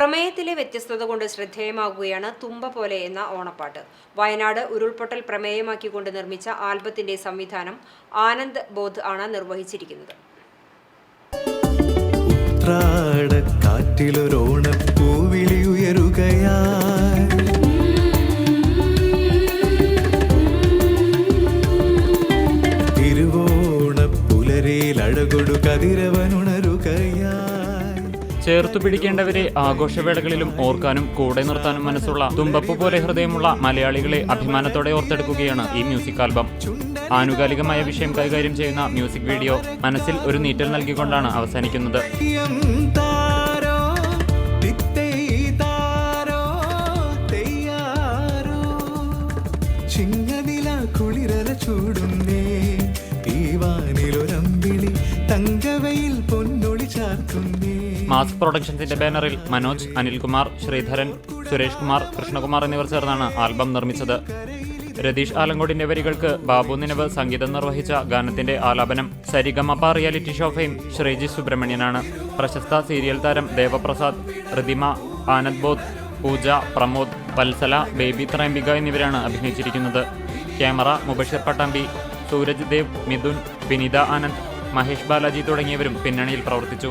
പ്രമേയത്തിലെ വ്യത്യസ്തത കൊണ്ട് ശ്രദ്ധേയമാകുകയാണ് തുമ്പ പോലെ എന്ന ഓണപ്പാട്ട്. വയനാട് ഉരുൾപൊട്ടൽ പ്രമേയമാക്കിക്കൊണ്ട് നിർമ്മിച്ച ആൽബത്തിന്റെ സംവിധാനം ആനന്ദ് ബോധ് ആണ് നിർവഹിച്ചിരിക്കുന്നത്. കാറ്റിലൊരോണപ്പൂവിളി തിരുവോണപ്പുലരിൽ അഴകൊടു ചേർത്തു പിടിക്കേണ്ടവരെ ആഘോഷവേളകളിലും ഓർക്കാനും കൂടെ നിർത്താനും മനസ്സുള്ള തുമ്പപ്പ് പോലെ ഹൃദയമുള്ള മലയാളികളെ അഭിമാനത്തോടെ ഓർത്തെടുക്കുകയാണ് ഈ മ്യൂസിക് ആൽബം. ആനുകാലികമായ വിഷയം കൈകാര്യം ചെയ്യുന്ന മ്യൂസിക് വീഡിയോ മനസ്സിൽ ഒരു നീറ്റൽ നൽകിക്കൊണ്ടാണ് അവസാനിക്കുന്നത്. തെയ്യം മാസ് പ്രൊഡക്ഷൻസിന്റെ ബാനറിൽ മനോജ് അനിൽകുമാർ ശ്രീധരൻ സുരേഷ് കുമാർ കൃഷ്ണകുമാർ എന്നിവർ ചേർന്നാണ് ആൽബം നിർമ്മിച്ചത്. രതീഷ് ആലങ്കോടിന്റെ വരികൾക്ക് ബാബു നിനവ് സംഗീതം നിർവഹിച്ച ഗാനത്തിന്റെ ആലാപനം Saregamapa reality show fame Sreeji സുബ്രഹ്മണ്യനാണ്. പ്രശസ്ത സീരിയൽ താരം ദേവപ്രസാദ് ഋതിമ ആനന്ദ് ബോധ് പൂജ പ്രമോദ് പൽസല ബേബി ത്രൈംബിക എന്നിവരാണ് അഭിനയിച്ചിരിക്കുന്നത്. ക്യാമറ മുബഷിർ പട്ടാമ്പി സൂരജ് ദേവ് മിഥുൻ വിനിത ആനന്ദ് മഹേഷ് ബാലാജി തുടങ്ങിയവരും പിന്നണിയിൽ പ്രവർത്തിച്ചു.